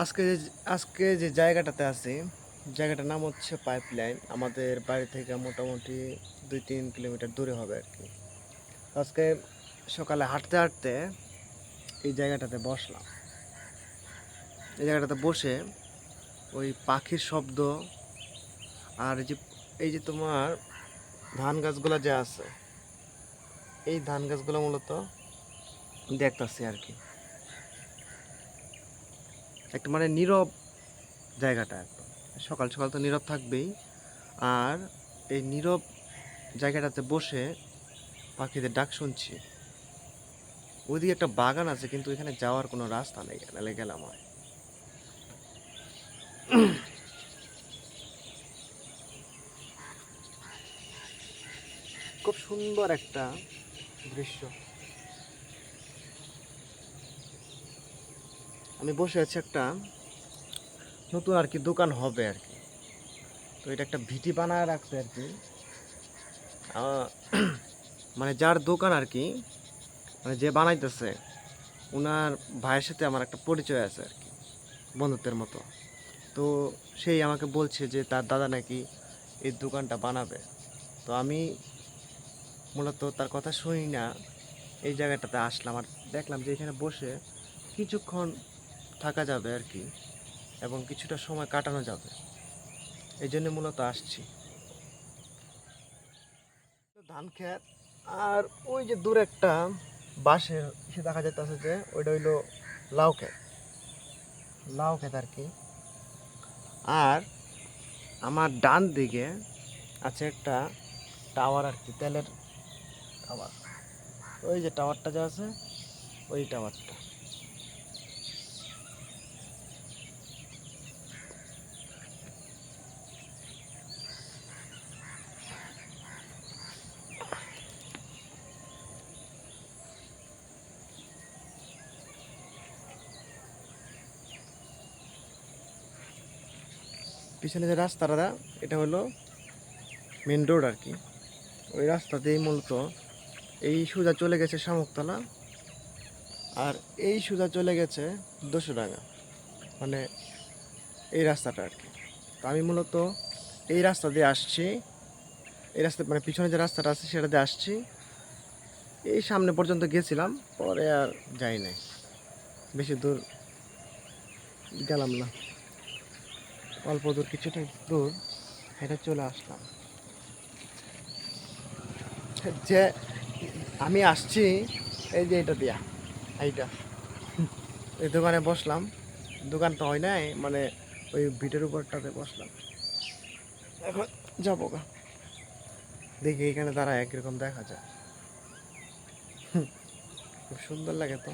আজকে যে আজকে যে জায়গাটাতে আছি, জায়গাটার নাম হচ্ছে পাইপলাইন। আমাদের বাড়ি থেকে মোটামুটি দুই তিন কিলোমিটার দূরে হবে আর কি। আজকে সকালে হাঁটতে হাঁটতে এই জায়গাটাতে বসলাম। এই জায়গাটাতে বসে ওই পাখির শব্দ আর যে এই যে তোমার ধান গাছগুলো যে আছে, এই ধান গাছগুলো মূলত দেখতাছি আর কি। একটু মানে নীরব জায়গাটা একদম। সকাল সকাল তো নীরব থাকবেই। আর এই নীরব জায়গাটাতে বসে পাখিদের ডাক শুনছি। ওইদিকে একটা বাগান আছে, কিন্তু এখানে যাওয়ার কোনো রাস্তা নেই, নাহলে গেলাম হয় খুব সুন্দর একটা দৃশ্য। আমি বসে আছি একটা নতুন আর কি দোকান হবে আর কি। তো এটা একটা ভিটি বানায় রাখছে আর কি। মানে যার দোকান আর কি মানে যে বানাইতেছে ওনার ভাইয়ের সাথে আমার একটা পরিচয় আছে আর কি, বন্ধুত্বের মতো। তো সেই আমাকে বলছে যে তার দাদা নাকি এই দোকানটা বানাবে। তো আমি মূলত তার কথা শুনি না, এই জায়গাটাতে আসলাম আর দেখলাম যে এখানে বসে কিছুক্ষণ থাকা যাবে আর কি, এবং কিছুটা সময় কাটানো যাবে। এই জন্য মূলত আসছি। ধান ক্ষেত আর ওই যে দূরে একটা বাঁশের সে দেখা যাইতেছে যে, ওইটা হইল লাউ ক্ষেত লাউ ক্ষেত আর কি। আর আমার ডান দিকে আছে একটা টাওয়ার আর কি, তেলের টাওয়ার। ওই যে টাওয়ারটা যে আছে, ওই টাওয়ারটা। পিছনে যে রাস্তাটা, এটা হলো মেন রোড আর কি। ওই রাস্তা রাস্তাতেই মূলত এই সোজা চলে গেছে শামুকতলা, আর এই সোজা চলে গেছে দোসুডাঙ্গা মানে এই রাস্তাটা আর কি। তো আমি মূলত এই রাস্তা দিয়ে আসছি, এই রাস্তা মানে পিছনে যে রাস্তাটা আছে সেটা দিয়ে আসছি। এই সামনে পর্যন্ত গেছিলাম, পরে আর যাই নাই। বেশি দূর গেলাম না। অল্প দূর, কিছুটা দূর, হেঁটে চলে আসলাম। যে আমি আসছি, এই যে এটা দিয়া, এইটা। এই দোকানে বসলাম দোকান তো হয় নাই মানে ওই ভিটের উপরটাতে বসলাম। এখন যাব গা। দেখি এখানে তারা একরকম দেখা যায়। খুব সুন্দর লাগে তো।